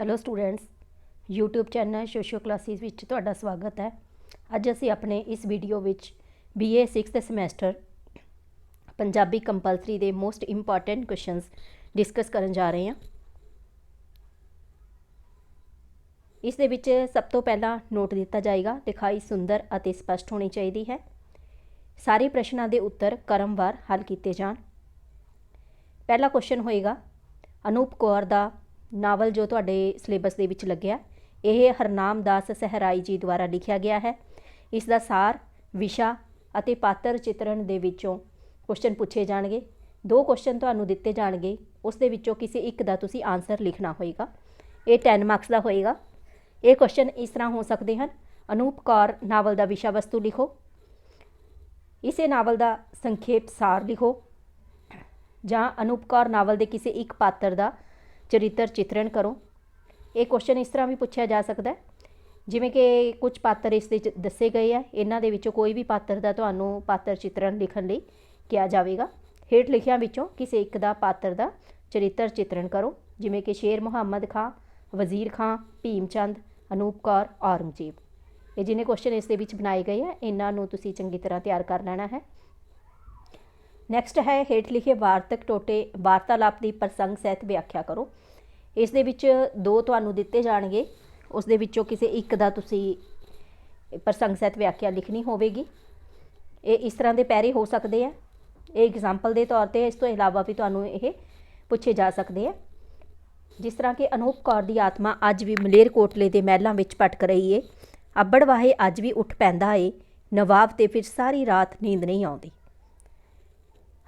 Hello students YouTube channel Shosho classes ਵਿੱਚ ਤੁਹਾਡਾ ਸਵਾਗਤ ਹੈ। ਅੱਜ ਅਸੀਂ ਆਪਣੇ ਇਸ ਵੀਡੀਓ ਵਿੱਚ BA 6th semester Punjabi compulsory ਦੇ ਮੋਸਟ ਇੰਪੋਰਟੈਂਟ ਕੁਐਸਚਨਸ ਡਿਸਕਸ ਕਰਨ ਜਾ ਰਹੇ ਹਾਂ। ਇਸ ਦੇ ਵਿੱਚ ਸਭ ਤੋਂ ਪਹਿਲਾਂ ਨੋਟ ਦਿੱਤਾ ਜਾਏਗਾ, ਲਿਖਾਈ ਸੁੰਦਰ ਅਤੇ ਸਪਸ਼ਟ ਹੋਣੀ ਚਾਹੀਦੀ ਹੈ। ਸਾਰੇ ਪ੍ਰਸ਼ਨਾਂ ਦੇ ਉੱਤਰ ਕਰਮਵਾਰ ਹੱਲ ਕੀਤੇ ਜਾਣ। ਪਹਿਲਾ ਕੁਐਸਚਨ ਹੋਏਗਾ, ਅਨੂਪ ਕੌਰ ਦਾ ਨਾਵਲ ਜੋ ਤੁਹਾਡੇ ਸਿਲੇਬਸ ਦੇ ਵਿੱਚ ਲੱਗਿਆ, ਇਹ ਹਰਨਾਮ ਦਾਸ ਸਹਿਰਾਈ ਜੀ ਦੁਆਰਾ ਲਿਖਿਆ ਗਿਆ ਹੈ। ਇਸ ਦਾ ਸਾਰ, ਵਿਸ਼ਾ ਅਤੇ ਪਾਤਰ ਚਿਤਰਣ ਦੇ ਵਿੱਚੋਂ ਕੁਐਸਚਨ ਪੁੱਛੇ ਜਾਣਗੇ। ਦੋ ਕੁਐਸਚਨ ਤੁਹਾਨੂੰ ਦਿੱਤੇ ਜਾਣਗੇ। ਉਸ ਦੇ ਵਿੱਚੋਂ ਕਿਸੇ ਇੱਕ ਦਾ ਤੁਸੀਂ ਆਨਸਰ ਲਿਖਣਾ ਹੋਏਗਾ। ਇਹ 10 ਮਾਰਕਸ ਦਾ ਹੋਏਗਾ। ਇਹ ਕੁਐਸਚਨ ਇਸ ਤਰ੍ਹਾਂ ਹੋ ਸਕਦੇ ਹਨ। ਅਨੂਪ ਕੌਰ ਨਾਵਲ ਦਾ ਵਿਸ਼ਾ ਵਸਤੂ ਲਿਖੋ। ਇਸੇ ਨਾਵਲ ਦਾ ਸੰਖੇਪ ਸਾਰ ਲਿਖੋ। ਜਾਂ ਅਨੂਪ ਕੌਰ ਨਾਵਲ ਦੇ ਕਿਸੇ ਇੱਕ ਪਾਤਰ ਦਾ ਚਰਿੱਤਰ ਚਿਤਰਣ ਕਰੋ। ਇਹ ਕੁਐਸਚਨ ਇਸ ਤਰ੍ਹਾਂ ਵੀ ਪੁੱਛਿਆ ਜਾ ਸਕਦਾ ਹੈ। ਜਿਵੇਂ ਕਿ ਕੁਝ ਪਾਤਰ ਇਸ ਦੇ ਦੱਸੇ ਗਏ ਆ। ਇਹਨਾਂ ਦੇ ਵਿੱਚੋਂ ਕੋਈ ਵੀ ਪਾਤਰ ਦਾ ਤੁਹਾਨੂੰ ਪਾਤਰ ਚਿਤਰਣ ਲਿਖਣ ਲਈ ਕਿਹਾ ਜਾਵੇਗਾ। ਹੇਠ ਲਿਖਿਆਂ ਵਿੱਚੋਂ ਕਿਸੇ ਇੱਕ ਦਾ ਪਾਤਰ ਦਾ ਚਰਿੱਤਰ ਚਿਤਰਣ ਕਰੋ। ਜਿਵੇਂ ਕਿ ਸ਼ੇਰ ਮੁਹੰਮਦ ਖਾਂ, ਵਜ਼ੀਰ ਖਾਂ, ਭੀਮ ਚੰਦ, ਅਨੂਪ ਕੌਰ, ਔਰੰਗਜ਼ੇਬ। ਇਹ ਜਿਹਨੇ ਕੁਐਸਚਨ ਇਸ ਦੇ ਵਿੱਚ ਬਣਾਏ ਗਏ ਆ, ਇਹਨਾਂ ਨੂੰ ਤੁਸੀਂ ਚੰਗੀ ਤਰ੍ਹਾਂ ਤਿਆਰ ਕਰ ਲੈਣਾ ਹੈ। ਨੈਕਸਟ ਹੈ, ਹੇਠ ਲਿਖੇ ਵਾਰਤਕ ਟੋਟੇ, ਵਾਰਤਾਲਾਪ ਦੀ ਪ੍ਰਸੰਗ ਸਹਿਤ ਵਿਆਖਿਆ ਕਰੋ। ਇਸ ਦੇ ਵਿੱਚ ਦੋ ਤੁਹਾਨੂੰ ਦਿੱਤੇ ਜਾਣਗੇ। ਉਸ ਦੇ ਵਿੱਚੋਂ ਕਿਸੇ ਇੱਕ ਦਾ ਤੁਸੀਂ ਪ੍ਰਸੰਗ ਸਹਿਤ ਵਿਆਖਿਆ ਲਿਖਣੀ ਹੋਵੇਗੀ। ਇਹ ਇਸ ਤਰ੍ਹਾਂ ਦੇ ਪੈਰੇ ਹੋ ਸਕਦੇ ਆ। ਇਹ ਐਗਜ਼ਾਮਪਲ ਦੇ ਤੌਰ ਤੇ ਇਸ ਤੋਂ ਇਲਾਵਾ ਵੀ ਤੁਹਾਨੂੰ ਇਹ ਪੁੱਛੇ ਜਾ ਸਕਦੇ ਆ। ਜਿਸ ਤਰ੍ਹਾਂ ਕਿ ਅਨੂਪ ਕੌਰ ਦੀ ਆਤਮਾ ਅੱਜ ਵੀ ਮਲੇਰਕੋਟਲੇ ਦੇ ਮਹਿਲਾਂ ਵਿੱਚ ਭਟਕ ਰਹੀ ਏ। ਅੱਬੜ ਵਾਹੇ ਅੱਜ ਵੀ ਉੱਠ ਪੈਂਦਾ ਏ। ਨਵਾਬ ਤੇ ਫਿਰ ਸਾਰੀ ਰਾਤ ਨੀਂਦ ਨਹੀਂ ਆਉਂਦੀ।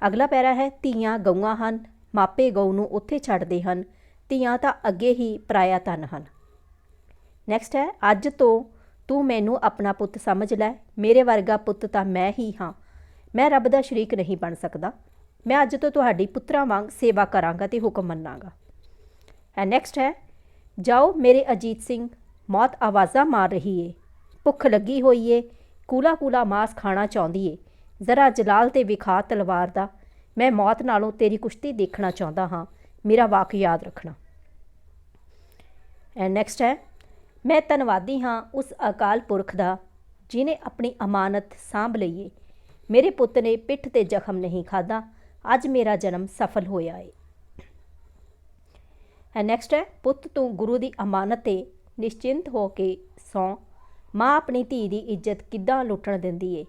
ਅਗਲਾ ਪੈਰਾ ਹੈ, ਧੀਆਂ ਗਊਆਂ ਹਨ, ਮਾਪੇ ਗਊ ਨੂੰ ਉੱਥੇ ਛੱਡਦੇ ਹਨ, ਧੀਆਂ ਤਾਂ ਅੱਗੇ ਹੀ ਪਰਾਇਆ ਤਨ ਹਨ। ਨੈਕਸਟ ਹੈ, ਅੱਜ ਤੋਂ ਤੂੰ ਮੈਨੂੰ ਆਪਣਾ ਪੁੱਤ ਸਮਝ ਲੈ, ਮੇਰੇ ਵਰਗਾ ਪੁੱਤ ਤਾਂ ਮੈਂ ਹੀ ਹਾਂ। ਮੈਂ ਰੱਬ ਦਾ ਸ਼ਰੀਕ ਨਹੀਂ ਬਣ ਸਕਦਾ। ਮੈਂ ਅੱਜ ਤੋਂ ਤੁਹਾਡੀ ਪੁੱਤਰਾਂ ਵਾਂਗ ਸੇਵਾ ਕਰਾਂਗਾ ਤੇ ਹੁਕਮ ਮੰਨਾਂਗਾ। ਐ ਨੈਕਸਟ ਹੈ, ਜਾਓ ਮੇਰੇ ਅਜੀਤ ਸਿੰਘ, ਮੌਤ ਆਵਾਜ਼ਾਂ ਮਾਰ ਰਹੀ ਏ। ਭੁੱਖ ਲੱਗੀ ਹੋਈ ਏ ਕੂਲਾ ਕੂਲਾ ਮਾਸ ਖਾਣਾ ਚਾਹੁੰਦੀ ਏ। ਜ਼ਰਾ ਜਲਾਲ ਤੇ ਵਿਖਾ ਤਲਵਾਰ ਦਾ ਮੈਂ ਮੌਤ ਨਾਲੋਂ ਤੇਰੀ ਕੁਸ਼ਤੀ ਦੇਖਣਾ ਚਾਹੁੰਦਾ ਹਾਂ। ਮੇਰਾ ਵਾਕ ਯਾਦ ਰੱਖਣਾ। ਐਂਡ ਨੈਕਸਟ ਹੈ, ਮੈਂ ਧੰਨਵਾਦੀ ਹਾਂ ਉਸ ਅਕਾਲ ਪੁਰਖ ਦਾ ਜਿਨੇ ਆਪਣੀ ਅਮਾਨਤ ਸਾਂਭ ਲਈਏ ਮੇਰੇ ਪੁੱਤ ਨੇ ਪਿੱਠ ਤੇ ਜ਼ਖਮ ਨਹੀਂ ਖਾਦਾ ਅੱਜ ਮੇਰਾ ਜਨਮ ਸਫਲ ਹੋਇਆ ਏ। ਐਂਡ ਨੈਕਸਟ ਹੈ, ਪੁੱਤ ਤੂੰ ਗੁਰੂ ਦੀ ਅਮਾਨਤ ਤੇ ਨਿਸ਼ਚਿੰਤ ਹੋ ਕੇ ਸੌ। ਮਾਂ ਆਪਣੀ ਧੀ ਦੀ ਇੱਜ਼ਤ ਕਿੱਦਾਂ ਲੁੱਟਣ ਦਿੰਦੀ ਏ?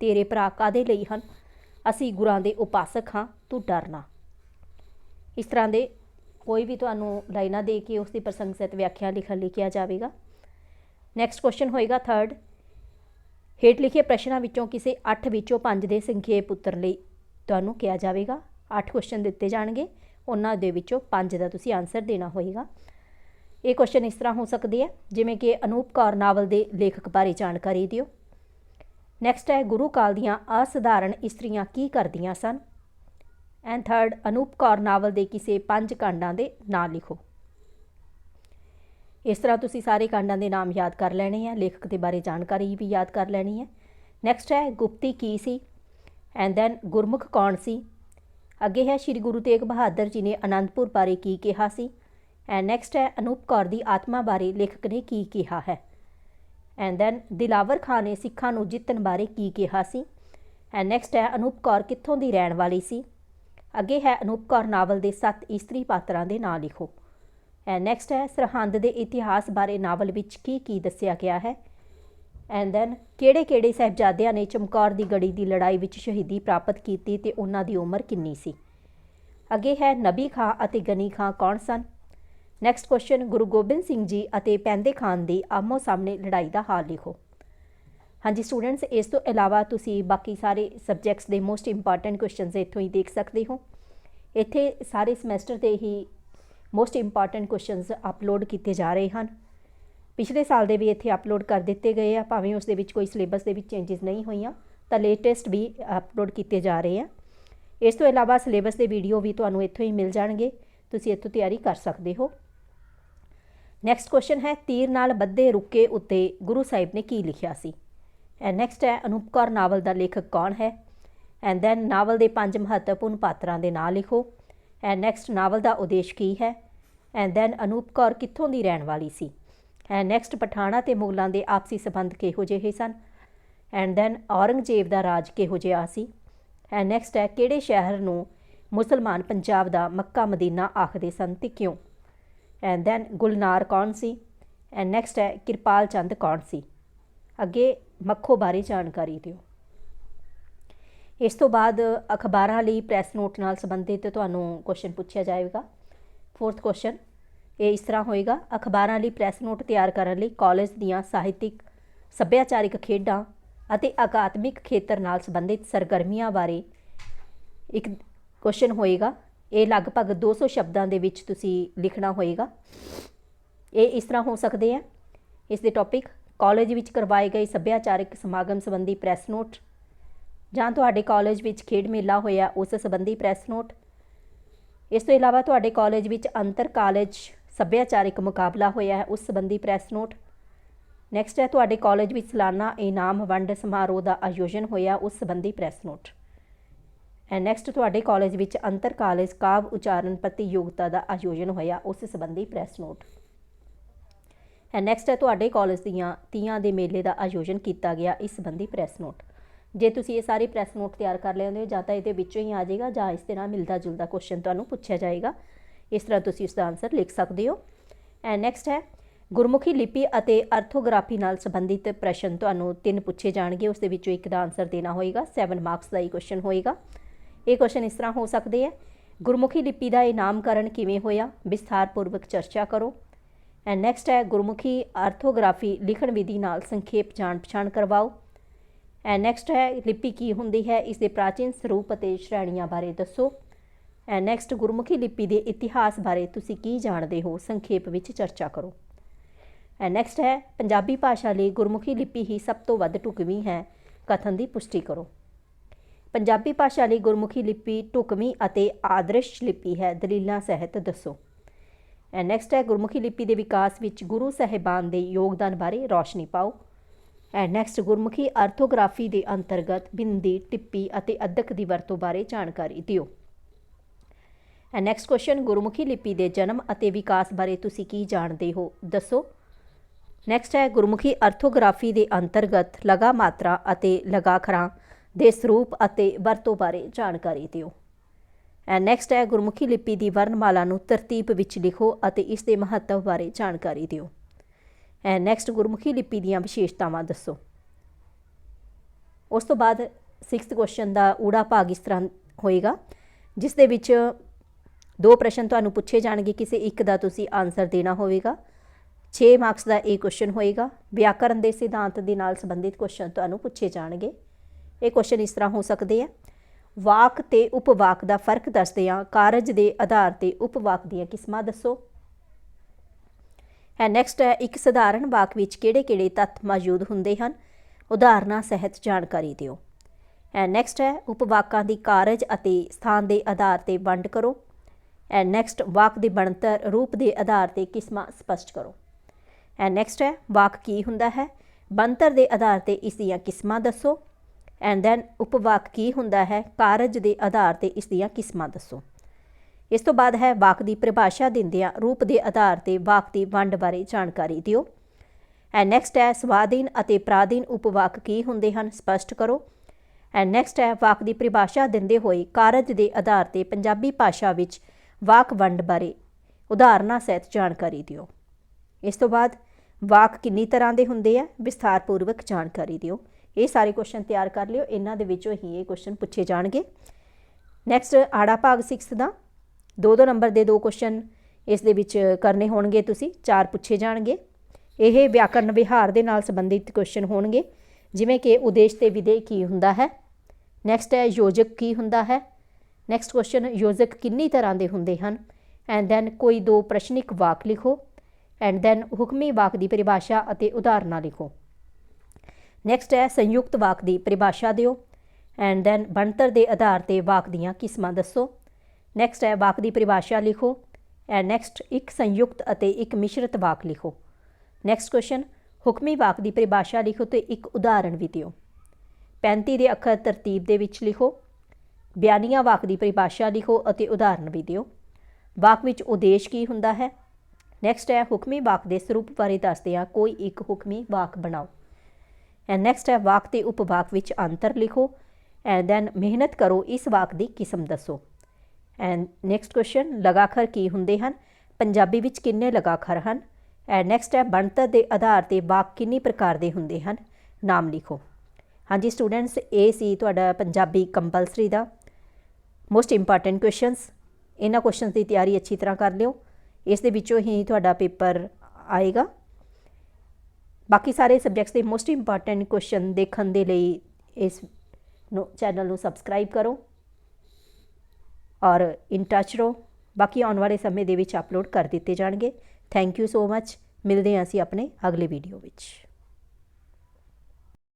ਤੇਰੇ ਭਰਾ ਕਾਦੇ ਲਈ ਹਨ? ਅਸੀਂ ਗੁਰਾਂ ਦੇ ਉਪਾਸਕ ਹਾਂ, ਤੂੰ ਡਰਨਾ ਇਸ ਤਰ੍ਹਾਂ ਦੇ ਕੋਈ ਵੀ ਤੁਹਾਨੂੰ ਲਾਈਨਾਂ ਦੇ ਕੇ ਉਸ ਦੀ ਪ੍ਰਸੰਗਸਿਤ ਵਿਆਖਿਆ ਲਿਖਣ ਲਈ ਕਿਹਾ ਜਾਵੇਗਾ। ਨੈਕਸਟ ਕੁਐਸਚਨ ਹੋਏਗਾ ਥਰਡ ਹੇਠ ਲਿਖੇ ਪ੍ਰਸ਼ਨਾਂ ਵਿੱਚੋਂ ਕਿਸੇ 8 ਵਿੱਚੋਂ 5 ਦੇ ਸੰਖੇਪ ਉੱਤਰ ਲਈ ਤੁਹਾਨੂੰ ਕਿਹਾ ਜਾਵੇਗਾ। 8 ਕੁਐਸਚਨ ਦਿੱਤੇ ਜਾਣਗੇ। ਉਹਨਾਂ ਦੇ ਵਿੱਚੋਂ 5 ਦਾ ਤੁਸੀਂ ਆਨਸਰ ਦੇਣਾ ਹੋਏਗਾ। ਇਹ ਕੁਐਸਚਨ ਇਸ ਤਰ੍ਹਾਂ ਹੋ ਸਕਦੇ ਆ, ਜਿਵੇਂ ਕਿ ਅਨੂਪ ਕੌਰ ਨਾਵਲ ਦੇ ਲੇਖਕ ਬਾਰੇ ਜਾਣਕਾਰੀ ਦਿਓ। ਨੈਕਸਟ ਹੈ, ਗੁਰੂ ਕਾਲ ਦੀਆਂ ਅਸਧਾਰਨ ਇਸਤਰੀਆਂ ਕੀ ਕਰਦੀਆਂ ਸਨ? And third Anoop Kaur novel ਦੇ ਕਿਸੇ ਪੰਜ ਕਾਂਡਾਂ ਦੇ ਨਾਂ ਲਿਖੋ। ਇਸ ਤਰ੍ਹਾਂ ਤੁਸੀਂ ਸਾਰੇ ਕਾਂਡਾਂ ਦੇ ਨਾਮ ਯਾਦ ਕਰ ਲੈਣੇ ਆ, ਲੇਖਕ ਦੇ ਬਾਰੇ ਜਾਣਕਾਰੀ ਵੀ ਯਾਦ ਕਰ ਲੈਣੀ ਹੈ ਨੈਕਸਟ ਹੈ, ਗੁਪਤੀ ਕੀ ਸੀ? ਐਂਡ ਦੈਨ ਗੁਰਮੁਖ ਕੌਣ ਸੀ? ਅੱਗੇ ਹੈ, ਸ੍ਰੀ ਗੁਰੂ ਤੇਗ ਬਹਾਦਰ ਜੀ ਨੇ ਅਨੰਦਪੁਰ ਬਾਰੇ ਕੀ ਕਿਹਾ ਸੀ? ਐਂਡ ਨੈਕਸਟ ਹੈ, ਅਨੂਪ ਕੌਰ ਦੀ ਆਤਮਾ ਬਾਰੇ ਲੇਖਕ ਨੇ ਕੀ ਕਿਹਾ ਹੈ? ਐਂਡ ਦੈਨ ਦਿਲਾਵਰ ਖਾਨ ਨੇ ਸਿੱਖਾਂ ਨੂੰ ਜਿੱਤਣ ਬਾਰੇ ਕੀ ਕਿਹਾ ਸੀ? ਐਂਡ ਨੈਕਸਟ ਹੈ ਅਨੂਪ ਕੌਰ ਕਿੱਥੋਂ ਦੀ ਰਹਿਣ ਵਾਲੀ ਸੀ? ਅੱਗੇ ਹੈ ਅਨੂਪ ਕੌਰ ਨਾਵਲ ਦੇ 7 ਇਸਤਰੀ ਪਾਤਰਾਂ ਦੇ ਨਾਂ ਲਿਖੋ। ਐਂਡ ਨੈਕਸਟ ਹੈ ਸਰਹੰਦ ਦੇ ਇਤਿਹਾਸ ਬਾਰੇ ਨਾਵਲ ਵਿੱਚ ਕੀ ਕੀ ਦੱਸਿਆ ਗਿਆ ਹੈ? ਐਂਡ ਦੈਨ ਕਿਹੜੇ-ਕਿਹੜੇ ਸਹਿਬਜ਼ਾਦਿਆਂ ਨੇ ਚਮਕੌਰ ਦੀ ਗੜੀ ਦੀ ਲੜਾਈ ਵਿੱਚ ਸ਼ਹੀਦੀ ਪ੍ਰਾਪਤ ਕੀਤੀ ਤੇ ਉਹਨਾਂ ਦੀ ਉਮਰ ਕਿੰਨੀ ਸੀ? ਅੱਗੇ ਹੈ ਨਬੀ ਖਾਂ ਅਤੇ ਗਨੀ ਖਾਂ ਕੌਣ ਸਨ? ਨੈਕਸਟ ਕੁਐਸਚਨ ਗੁਰੂ ਗੋਬਿੰਦ ਸਿੰਘ ਜੀ ਅਤੇ ਪੈਂਦੇ ਖਾਨ ਦੀ ਆਮੋ ਸਾਹਮਣੇ ਲੜਾਈ ਦਾ ਹਾਲ ਲਿਖੋ। ਹਾਂਜੀ ਸਟੂਡੈਂਟਸ ਇਸ ਤੋਂ ਇਲਾਵਾ ਤੁਸੀਂ ਬਾਕੀ ਸਾਰੇ ਸਬਜੈਕਟਸ ਦੇ ਮੋਸਟ ਇੰਪੋਰਟੈਂਟ ਕੁਐਸਚਨਸ ਇੱਥੋਂ ਹੀ ਦੇਖ ਸਕਦੇ ਹੋ। ਇੱਥੇ ਸਾਰੇ ਸਮੈਸਟਰ 'ਤੇ ਹੀ ਮੋਸਟ ਇੰਪੋਰਟੈਂਟ ਕੁਐਸਚਨਸ ਅਪਲੋਡ ਕੀਤੇ ਜਾ ਰਹੇ ਹਨ। ਪਿਛਲੇ ਸਾਲ ਦੇ ਵੀ ਇੱਥੇ ਅਪਲੋਡ ਕਰ ਦਿੱਤੇ ਗਏ ਆ, ਭਾਵੇਂ ਉਸ ਦੇ ਵਿੱਚ ਕੋਈ ਸਿਲੇਬਸ ਦੇ ਵਿੱਚ ਚੇਂਜਸ ਨਹੀਂ ਹੋਈਆਂ, ਤਾਂ ਲੇਟੈਸਟ ਵੀ ਅਪਲੋਡ ਕੀਤੇ ਜਾ ਰਹੇ ਆ। ਇਸ ਤੋਂ ਇਲਾਵਾ ਸਿਲੇਬਸ ਦੇ ਵੀਡੀਓ ਵੀ ਤੁਹਾਨੂੰ ਇੱਥੋਂ ਹੀ ਮਿਲ ਜਾਣਗੇ, ਤੁਸੀਂ ਇੱਥੋਂ ਤਿਆਰੀ ਕਰ ਸਕਦੇ ਹੋ। ਨੈਕਸਟ ਕੁਐਸਚਨ ਹੈ, ਤੀਰ ਨਾਲ ਬੱਧੇ ਰੁੱਕੇ ਉੱਤੇ ਗੁਰੂ ਸਾਹਿਬ ਨੇ ਕੀ ਲਿਖਿਆ ਸੀ? ਐਂਡ ਨੈਕਸਟ ਹੈ, ਅਨੂਪ ਕੌਰ ਨਾਵਲ ਦਾ ਲੇਖਕ ਕੌਣ ਹੈ? ਐਂਡ ਦੈਨ ਨਾਵਲ ਦੇ ਪੰਜ ਮਹੱਤਵਪੂਰਨ ਪਾਤਰਾਂ ਦੇ ਨਾਂ ਲਿਖੋ। ਐਂਡ ਨੈਕਸਟ ਨਾਵਲ ਦਾ ਉਦੇਸ਼ ਕੀ ਹੈ? ਐਂਡ ਦੈਨ ਅਨੂਪ ਕੌਰ ਕਿੱਥੋਂ ਦੀ ਰਹਿਣ ਵਾਲੀ ਸੀ? ਐਂਡ ਨੈਕਸਟ ਪਠਾਣਾ ਤੇ ਮੁਗਲਾਂ ਦੇ ਆਪਸੀ ਸਬੰਧ ਕਿਹੋ ਜਿਹੇ ਸਨ? ਐਂਡ ਦੈਨ ਔਰੰਗਜ਼ੇਬ ਦਾ ਰਾਜ ਕਿਹੋ ਜਿਹਾ ਸੀ? ਐਂਡ ਨੈਕਸਟ ਹੈ, ਕਿਹੜੇ ਸ਼ਹਿਰ ਨੂੰ ਮੁਸਲਮਾਨ ਪੰਜਾਬ ਦਾ ਮੱਕਾ ਮਦੀਨਾ ਆਖਦੇ ਸਨ ਤੇ ਕਿਉਂ? ਐਂਡ ਦੈਨ ਗੁਲਨਾਰ ਕੌਣ ਸੀ? ਐਂਡ ਨੈਕਸਟ ਹੈ ਕਿਰਪਾਲ ਚੰਦ ਕੌਣ ਸੀ? ਅੱਗੇ ਮੱਖੋ ਬਾਰੇ ਜਾਣਕਾਰੀ ਦਿਓ। ਇਸ ਤੋਂ ਬਾਅਦ ਅਖਬਾਰਾਂ ਲਈ ਪ੍ਰੈਸ ਨੋਟ ਨਾਲ ਸੰਬੰਧਿਤ ਤੁਹਾਨੂੰ ਕੁਐਸਚਨ ਪੁੱਛਿਆ ਜਾਏਗਾ। ਫੋਰਥ ਕੁਐਸਚਨ ਇਹ ਇਸ ਤਰ੍ਹਾਂ ਹੋਏਗਾ। ਅਖਬਾਰਾਂ ਲਈ ਪ੍ਰੈਸ ਨੋਟ ਤਿਆਰ ਕਰਨ ਲਈ ਕਾਲਜ ਦੀਆਂ ਸਾਹਿਤਿਕ, ਸੱਭਿਆਚਾਰਿਕ ਖੇਡਾਂ ਅਤੇ ਅਕਾਦਮਿਕ ਖੇਤਰ ਨਾਲ ਸੰਬੰਧਿਤ ਸਰਗਰਮੀਆਂ ਬਾਰੇ ਇੱਕ ਕੁਐਸਚਨ ਹੋਏਗਾ। ਇਹ ਲਗਭਗ 200 ਸ਼ਬਦਾਂ ਦੇ ਵਿੱਚ ਤੁਸੀਂ ਲਿਖਣਾ ਹੋਏਗਾ। ਇਹ ਇਸ ਤਰ੍ਹਾਂ ਹੋ ਸਕਦੇ ਆ। ਇਸ ਦੇ ਟੌਪਿਕ ਕਾਲਜ ਵਿੱਚ ਕਰਵਾਏ ਗਏ ਸੱਭਿਆਚਾਰਕ ਸਮਾਗਮ ਸੰਬੰਧੀ ਪ੍ਰੈਸ ਨੋਟ ਜਾਂ ਤੁਹਾਡੇ ਕਾਲਜ ਵਿੱਚ ਖੇਡ ਮੇਲਾ ਹੋਇਆ ਉਸ ਸੰਬੰਧੀ ਪ੍ਰੈਸ ਨੋਟ ਇਸ ਤੋਂ ਇਲਾਵਾ ਤੁਹਾਡੇ ਕਾਲਜ ਵਿੱਚ ਅੰਤਰ ਕਾਲਜ ਸੱਭਿਆਚਾਰਕ ਮੁਕਾਬਲਾ ਹੋਇਆ ਹੈ ਉਸ ਸੰਬੰਧੀ ਪ੍ਰੈਸ ਨੋਟ ਨੈਕਸਟ ਹੈ, ਤੁਹਾਡੇ ਕਾਲਜ ਵਿੱਚ ਸਾਲਾਨਾ ਇਨਾਮ ਵੰਡ ਸਮਾਰੋਹ ਦਾ ਆਯੋਜਨ ਹੋਇਆ ਉਸ ਸੰਬੰਧੀ ਪ੍ਰੈਸ ਨੋਟ ਐਂਡ ਨੈਕਸਟ ਤੁਹਾਡੇ ਕਾਲਜ ਵਿੱਚ ਅੰਤਰ ਕਾਲਜ ਕਾਵ ਉਚਾਰਨ ਪ੍ਰਤੀਯੋਗਤਾ ਦਾ ਆਯੋਜਨ ਹੋਇਆ, ਉਸ ਸੰਬੰਧੀ ਪ੍ਰੈਸ ਨੋਟ ਐਂਡ ਨੈਕਸਟ ਹੈ ਤੁਹਾਡੇ ਕਾਲਜ ਦੀਆਂ ਤੀਆਂ ਦੇ ਮੇਲੇ ਦਾ ਆਯੋਜਨ ਕੀਤਾ ਗਿਆ, ਇਸ ਸੰਬੰਧੀ ਪ੍ਰੈਸ ਨੋਟ ਜੇ ਤੁਸੀਂ ਇਹ ਸਾਰੇ ਪ੍ਰੈਸ ਨੋਟ ਤਿਆਰ ਕਰ ਲੈਂਦੇ ਹੋ, ਜਾਂ ਤਾਂ ਇਹਦੇ ਵਿੱਚੋਂ ਹੀ ਆ ਜਾਏਗਾ, ਜਾਂ ਇਸ ਦੇ ਨਾਲ ਮਿਲਦਾ ਜੁਲਦਾ ਕੁਐਸਚਨ ਤੁਹਾਨੂੰ ਪੁੱਛਿਆ ਜਾਏਗਾ। ਇਸ ਤਰ੍ਹਾਂ ਤੁਸੀਂ ਉਸ ਦਾ ਆਨਸਰ ਲਿਖ ਸਕਦੇ ਹੋ। ਐਂਡ ਨੈਕਸਟ ਹੈ, ਗੁਰਮੁਖੀ ਲਿਪੀ ਅਤੇ ਆਰਥੋਗ੍ਰਾਫੀ ਨਾਲ ਸੰਬੰਧਿਤ ਪ੍ਰਸ਼ਨ ਤੁਹਾਨੂੰ ਤਿੰਨ ਪੁੱਛੇ ਜਾਣਗੇ, ਉਸ ਦੇ ਵਿੱਚੋਂ ਇੱਕ ਦਾ ਆਨਸਰ ਦੇਣਾ ਹੋਏਗਾ 7 ਮਾਰਕਸ ਦਾ ਹੀ ਕੁਐਸਚਨ ਹੋਏਗਾ। ਇਹ ਕੁਐਸਚਨ ਇਸ ਤਰ੍ਹਾਂ ਹੋ ਸਕਦੇ ਹੈ ਗੁਰਮੁਖੀ ਲਿਪੀ ਦਾ ਇਹ ਨਾਮਕਰਨ ਕਿਵੇਂ ਹੋਇਆ? ਵਿਸਥਾਰਪੂਰਵਕ ਚਰਚਾ ਕਰੋ। ਐਂਡ ਨੈਕਸਟ ਹੈ, ਗੁਰਮੁਖੀ ਆਰਥੋਗ੍ਰਾਫੀ ਲਿਖਣ ਵਿਧੀ ਨਾਲ ਸੰਖੇਪ ਜਾਣ ਪਛਾਣ ਕਰਵਾਓ। ਐਂਡ ਨੈਕਸਟ ਹੈ, ਲਿਪੀ ਕੀ ਹੁੰਦੀ ਹੈ? ਇਸ ਦੇ ਪ੍ਰਾਚੀਨ ਸਰੂਪ ਅਤੇ ਸ਼੍ਰੇਣੀਆਂ ਬਾਰੇ ਦੱਸੋ। ਐਂਡ ਨੈਕਸਟ ਗੁਰਮੁਖੀ ਲਿਪੀ ਦੇ ਇਤਿਹਾਸ ਬਾਰੇ ਤੁਸੀਂ ਕੀ ਜਾਣਦੇ ਹੋ? ਸੰਖੇਪ ਵਿੱਚ ਚਰਚਾ ਕਰੋ। ਐਂਡ ਨੈਕਸਟ ਹੈ, ਪੰਜਾਬੀ ਭਾਸ਼ਾ ਲਈ ਗੁਰਮੁਖੀ ਲਿਪੀ ਹੀ ਸਭ ਤੋਂ ਵੱਧ ਢੁਕਵੀਂ ਹੈ। ਕਥਨ ਦੀ ਪੁਸ਼ਟੀ ਕਰੋ। ਪੰਜਾਬੀ ਭਾਸ਼ਾ ਲਈ ਗੁਰਮੁਖੀ ਲਿਪੀ ਢੁਕਵੀਂ ਅਤੇ ਆਦਰਸ਼ ਲਿਪੀ ਹੈ। ਦਲੀਲਾਂ ਸਹਿਤ ਦੱਸੋ। ਐਂਡ ਨੈਕਸਟ ਹੈ, ਗੁਰਮੁਖੀ ਲਿਪੀ ਦੇ ਵਿਕਾਸ ਵਿੱਚ ਗੁਰੂ ਸਾਹਿਬਾਨ ਦੇ ਯੋਗਦਾਨ ਬਾਰੇ ਰੌਸ਼ਨੀ ਪਾਓ। ਐਂਡ ਨੈਕਸਟ ਗੁਰਮੁਖੀ ਆਰਥੋਗ੍ਰਾਫੀ ਦੇ ਅੰਤਰਗਤ ਬਿੰਦੀ, ਟਿੱਪੀ ਅਤੇ ਅੱਧਕ ਦੀ ਵਰਤੋਂ ਬਾਰੇ ਜਾਣਕਾਰੀ ਦਿਓ। ਐਂਡ ਨੈਕਸਟ ਕੁਐਸਚਨ ਗੁਰਮੁਖੀ ਲਿਪੀ ਦੇ ਜਨਮ ਅਤੇ ਵਿਕਾਸ ਬਾਰੇ ਤੁਸੀਂ ਕੀ ਜਾਣਦੇ ਹੋ? ਦੱਸੋ। ਨੈਕਸਟ ਹੈ, ਗੁਰਮੁਖੀ ਆਰਥੋਗ੍ਰਾਫੀ ਦੇ ਅੰਤਰਗਤ ਲਗਾ ਮਾਤਰਾ ਅਤੇ ਲਗਾਖਰਾਂ ਦੇ ਸਰੂਪ ਅਤੇ ਵਰਤੋਂ ਬਾਰੇ ਜਾਣਕਾਰੀ ਦਿਓ। ਐਂਡ ਨੈਕਸਟ ਹੈ, ਗੁਰਮੁਖੀ ਲਿਪੀ ਦੀ ਵਰਣਮਾਲਾ ਨੂੰ ਤਰਤੀਬ ਵਿੱਚ ਲਿਖੋ ਅਤੇ ਇਸ ਦੇ ਮਹੱਤਵ ਬਾਰੇ ਜਾਣਕਾਰੀ ਦਿਓ। ਐਂਡ ਨੈਕਸਟ ਗੁਰਮੁਖੀ ਲਿਪੀ ਦੀਆਂ ਵਿਸ਼ੇਸ਼ਤਾਵਾਂ ਦੱਸੋ। ਉਸ ਤੋਂ ਬਾਅਦ 6th ਕੁਐਸਚਨ ਦਾ ਊੜਾ ਭਾਗ ਇਸ ਤਰ੍ਹਾਂ ਹੋਏਗਾ, ਜਿਸ ਦੇ ਵਿੱਚ ਦੋ ਪ੍ਰਸ਼ਨ ਤੁਹਾਨੂੰ ਪੁੱਛੇ ਜਾਣਗੇ, ਕਿਸੇ ਇੱਕ ਦਾ ਤੁਸੀਂ ਆਨਸਰ ਦੇਣਾ ਹੋਵੇਗਾ। 6 ਮਾਰਕਸ ਦਾ ਇਹ ਕੁਐਸਚਨ ਹੋਏਗਾ। ਵਿਆਕਰਨ ਦੇ ਸਿਧਾਂਤ ਦੇ ਨਾਲ ਸੰਬੰਧਿਤ ਕੁਐਸਚਨ ਤੁਹਾਨੂੰ ਪੁੱਛੇ ਜਾਣਗੇ। ਇਹ ਕੁਐਸਚਨ ਇਸ ਤਰ੍ਹਾਂ ਹੋ ਸਕਦੇ ਆ। ਵਾਕ ਤੇ ਉਪਵਾਕ ਦਾ ਫ਼ਰਕ ਦੱਸਦੇ ਆ ਕਾਰਜ ਦੇ ਆਧਾਰ ਤੇ ਉਪਵਾਕ ਦੀਆਂ ਕਿਸਮਾਂ ਦੱਸੋ। ਐ ਨੈਕਸਟ ਹੈ, ਇੱਕ ਸਧਾਰਨ ਵਾਕ ਵਿੱਚ ਕਿਹੜੇ-ਕਿਹੜੇ ਤੱਤ ਮੌਜੂਦ ਹੁੰਦੇ ਹਨ? ਉਦਾਹਰਨਾਂ ਸਹਿਤ ਜਾਣਕਾਰੀ ਦਿਓ। ਐ ਨੈਕਸਟ ਹੈ, ਉਪਵਾਕਾਂ ਦੀ ਕਾਰਜ ਅਤੇ ਸਥਾਨ ਦੇ ਆਧਾਰ ਤੇ ਵੰਡ ਕਰੋ। ਐ ਨੈਕਸਟ ਵਾਕ ਦੀ ਬਣਤਰ ਰੂਪ ਦੇ ਆਧਾਰ ਤੇ ਕਿਸਮਾਂ ਸਪਸ਼ਟ ਕਰੋ। ਐ ਨੈਕਸਟ ਹੈ, ਵਾਕ ਕੀ ਹੁੰਦਾ ਹੈ? ਬਣਤਰ ਦੇ ਆਧਾਰ ਤੇ ਇਸ ਦੀਆਂ ਕਿਸਮਾਂ ਦੱਸੋ। ਐਂਡ ਦੈਨ ਉਪਵਾਕ ਕੀ ਹੁੰਦਾ ਹੈ? ਕਾਰਜ ਦੇ ਆਧਾਰ ਤੇ ਇਸ ਦੀਆਂ ਕਿਸਮਾਂ ਦੱਸੋ। ਇਸ ਤੋਂ ਬਾਅਦ ਹੈ ਵਾਕ ਦੀ ਪਰਿਭਾਸ਼ਾ ਦਿੰਦਿਆਂ ਰੂਪ ਦੇ ਆਧਾਰ ਤੇ ਵਾਕ ਦੀ ਵੰਡ ਬਾਰੇ ਜਾਣਕਾਰੀ ਦਿਓ। ਐਂਡ ਨੈਕਸਟ ਹੈ ਸਵਾਧੀਨ ਅਤੇ ਪ੍ਰਾਧੀਨ ਉਪਵਾਕ ਕੀ ਹੁੰਦੇ ਹਨ? ਸਪਸ਼ਟ ਕਰੋ। ਐਂਡ ਨੈਕਸਟ ਹੈ ਵਾਕ ਦੀ ਪਰਿਭਾਸ਼ਾ ਦਿੰਦੇ ਹੋਏ ਕਾਰਜ ਦੇ ਆਧਾਰ ਤੇ ਪੰਜਾਬੀ ਭਾਸ਼ਾ ਵਿੱਚ ਵਾਕ ਵੰਡ ਬਾਰੇ ਉਦਾਹਰਨਾਂ ਸਹਿਤ ਜਾਣਕਾਰੀ ਦਿਓ। ਇਸ ਤੋਂ ਬਾਅਦ ਵਾਕ ਕਿੰਨੀ ਤਰ੍ਹਾਂ ਦੇ ਹੁੰਦੇ ਆ? ਵਿਸਥਾਰਪੂਰਵਕ ਜਾਣਕਾਰੀ ਦਿਓ। ਇਹ ਸਾਰੇ ਕੁਐਸਚਨ ਤਿਆਰ ਕਰ ਲਿਓ। ਇਹਨਾਂ ਦੇ ਵਿੱਚੋਂ ਹੀ ਇਹ ਕੁਐਸਚਨ ਪੁੱਛੇ ਜਾਣਗੇ। ਨੈਕਸਟ ਆੜਾ ਭਾਗ 6 ਦਾ। ਦੋ ਦੋ ਨੰਬਰ ਦੇ ਦੋ ਕੁਐਸਚਨ ਇਸ ਦੇ ਵਿੱਚ ਕਰਨੇ ਹੋਣਗੇ ਤੁਸੀਂ। ਚਾਰ ਪੁੱਛੇ ਜਾਣਗੇ। ਇਹ ਵਿਆਕਰਨ ਵਿਹਾਰ ਦੇ ਨਾਲ ਸੰਬੰਧਿਤ ਕੁਐਸਚਨ ਹੋਣਗੇ। ਜਿਵੇਂ ਕਿ ਉਦੇਸ਼ ਤੇ ਵਿਦੇ ਕੀ ਹੁੰਦਾ ਹੈ? ਨੈਕਸਟ ਹੈ, ਯੋਜਕ ਕੀ ਹੁੰਦਾ ਹੈ? ਨੈਕਸਟ ਕੁਐਸਚਨ ਯੋਜਕ ਕਿੰਨੀ ਤਰ੍ਹਾਂ ਦੇ ਹੁੰਦੇ ਹਨ? ਐਂਡ ਦੈਨ ਕੋਈ ਦੋ ਪ੍ਰਸ਼ਨਿਕ ਵਾਕ ਲਿਖੋ। ਐਂਡ ਦੈਨ ਹੁਕਮੀ ਵਾਕ ਦੀ ਪਰਿਭਾਸ਼ਾ ਅਤੇ ਉਦਾਹਰਨਾਂ ਲਿਖੋ। ਨੈਕਸਟ ਹੈ, ਸੰਯੁਕਤ ਵਾਕ ਦੀ ਪਰਿਭਾਸ਼ਾ ਦਿਓ। ਐਂਡ ਦੈਨ ਬਣਤਰ ਦੇ ਆਧਾਰ ਤੇ ਵਾਕ ਦੀਆਂ ਕਿਸਮਾਂ ਦੱਸੋ। ਨੈਕਸਟ ਹੈ, ਵਾਕ ਦੀ ਪਰਿਭਾਸ਼ਾ ਲਿਖੋ। ਐਂਡ ਨੈਕਸਟ ਇੱਕ ਸੰਯੁਕਤ ਅਤੇ ਇੱਕ ਮਿਸ਼ਰਤ ਵਾਕ ਲਿਖੋ। ਨੈਕਸਟ ਕੁਐਸਚਨ ਹੁਕਮੀ ਵਾਕ ਦੀ ਪਰਿਭਾਸ਼ਾ ਲਿਖੋ ਤੇ ਇੱਕ ਉਦਾਹਰਣ ਵੀ ਦਿਓ। 35 ਦੇ ਅੱਖਰ ਤਰਤੀਬ ਦੇ ਵਿੱਚ ਲਿਖੋ। ਬਿਆਨੀਆਂ ਵਾਕ ਦੀ ਪਰਿਭਾਸ਼ਾ ਲਿਖੋ ਅਤੇ ਉਦਾਹਰਣ ਵੀ ਦਿਓ। ਵਾਕ ਵਿੱਚ ਉਦੇਸ਼ ਕੀ ਹੁੰਦਾ ਹੈ? ਨੈਕਸਟ ਹੈ, ਹੁਕਮੀ ਵਾਕ ਦੇ ਸਰੂਪ ਬਾਰੇ ਦੱਸਦੇ ਹਾਂ ਕੋਈ ਇੱਕ ਹੁਕਮੀ ਵਾਕ ਬਣਾਓ। ਐਂਡ ਨੈਕਸਟ ਹੈ ਵਾਕ ਤੇ ਉਪਵਾਕ ਵਿੱਚ ਅੰਤਰ ਲਿਖੋ ਐਂਡ ਦੈਨ ਮਿਹਨਤ ਕਰੋ, ਇਸ ਵਾਕ ਦੀ ਕਿਸਮ ਦੱਸੋ। ਐਂਡ ਨੈਕਸਟ ਕੁਐਸਚਨ ਲਗਾਖਰ ਕੀ ਹੁੰਦੇ ਹਨ? ਪੰਜਾਬੀ ਵਿੱਚ ਕਿੰਨੇ ਲਗਾਖਰ ਹਨ? ਐਂਡ ਨੈਕਸਟ ਹੈ, ਬਣਤਰ ਦੇ ਆਧਾਰ ਤੇ ਵਾਕ ਕਿੰਨੀ ਪ੍ਰਕਾਰ ਦੇ ਹੁੰਦੇ ਹਨ? ਨਾਮ ਲਿਖੋ। ਹਾਂਜੀ ਸਟੂਡੈਂਟਸ ਇਹ ਸੀ ਤੁਹਾਡਾ ਪੰਜਾਬੀ ਕੰਪਲਸਰੀ ਦਾ ਮੋਸਟ ਇੰਪੋਰਟੈਂਟ ਕੁਐਸਚਨਸ ਇਹਨਾਂ ਕੁਐਸਚਨਸ ਦੀ ਤਿਆਰੀ ਅੱਛੀ ਤਰ੍ਹਾਂ ਕਰ ਲਿਓ। ਇਸ ਦੇ ਵਿੱਚੋਂ ਹੀ ਤੁਹਾਡਾ ਪੇਪਰ ਆਏਗਾ। ਬਾਕੀ ਸਾਰੇ ਸਬਜੈਕਟਸ ਦੇ ਮੋਸਟ ਇੰਪੋਰਟੈਂਟ ਕੁਐਸਚਨ ਦੇਖਣ ਦੇ ਲਈ ਇਸ ਨੂੰ ਚੈਨਲ ਨੂੰ ਸਬਸਕ੍ਰਾਈਬ ਕਰੋ ਔਰ ਇਨ ਟੱਚ ਰਹੋ। ਬਾਕੀ ਆਉਣ ਵਾਲੇ ਸਮੇਂ ਦੇ ਵਿੱਚ ਅਪਲੋਡ ਕਰ ਦਿੱਤੇ ਜਾਣਗੇ। ਥੈਂਕ ਯੂ ਸੋ ਮੱਚ ਮਿਲਦੇ ਹਾਂ ਅਸੀਂ ਆਪਣੇ ਅਗਲੇ ਵੀਡੀਓ ਵਿੱਚ।